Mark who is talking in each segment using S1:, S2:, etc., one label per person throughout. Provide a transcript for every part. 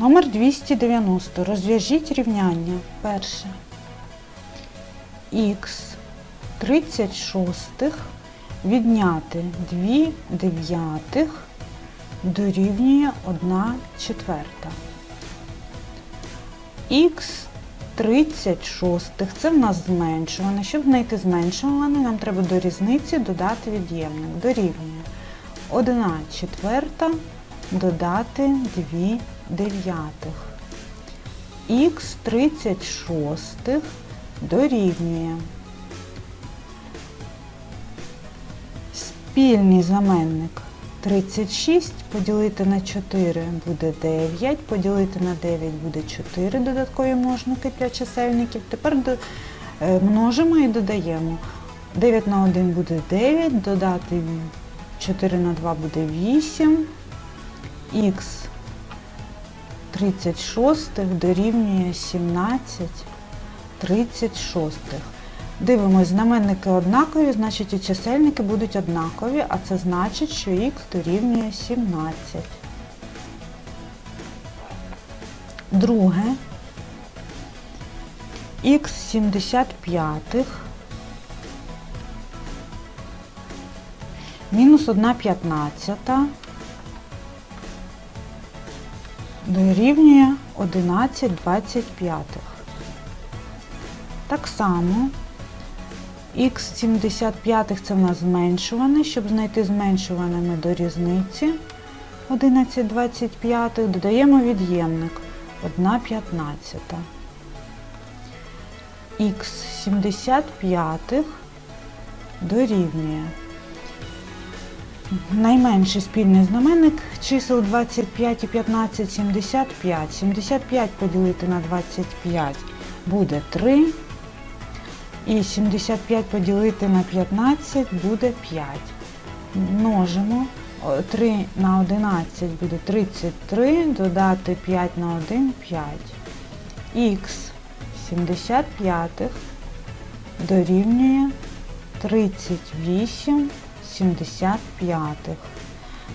S1: Номер 290. Розв'яжіть рівняння. Перше. Х 36 відняти 2 дев'ятих дорівнює 1 четверта. Х 36 це в нас зменшуване. Щоб знайти зменшуване, нам треба до різниці додати від'ємник. Дорівнює 1 четверта додати 2 дев'ятих. Х 36 дорівнює. Спільний знаменник 36 поділити на 4 буде 9, поділити на 9 буде 4 додаткові множники для чисельників. Тепер е, множимо і додаємо. 9 на 1 буде 9, додати 4 на 2 буде 8, х 36 дорівнює 17 36. Дивимось, знаменники однакові, значить і чисельники будуть однакові, а це значить, що х дорівнює 17. Друге. х 75 мінус 1 п'ятнадцята дорівнює 11 25. Так само х 75 це в нас зменшуване. Щоб знайти зменшуване ми до різниці 11 25 додаємо від'ємник 1 15. х 75 дорівнює Найменший спільний знаменник чисел 25 і 15 75. 75 поділити на 25 буде 3. І 75 поділити на 15 буде 5. Множимо. 3 на 11 буде 33, додати 5 на 1 5. Х 75 дорівнює 38 75.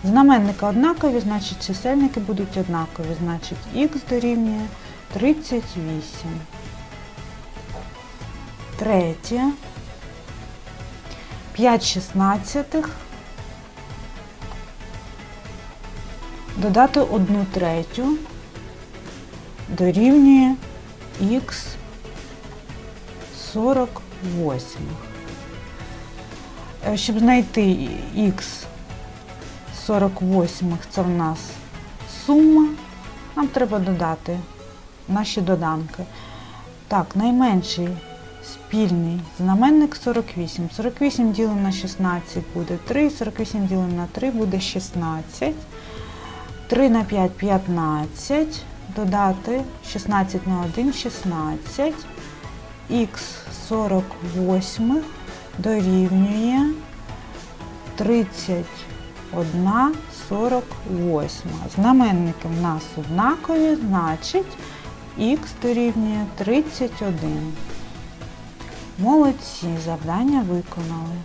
S1: Знаменники однакові, значить чисельники будуть однакові, значить х дорівнює 38. Третє. 5 шістнадцятих. Додати 1 третю дорівнює х 48. Е, Щоб знайти х 48, це в нас сума, нам треба додати наші доданки. Так, найменший спільний знаменник 48. 48 ділимо на 16 буде 3, 48 ділимо на 3 буде 16. 3 на 5 15. Додати 16 на 1 16. Х 48 дорівнює 31 48. Знаменники в нас однакові, значить х дорівнює 31. Молодці, завдання виконали.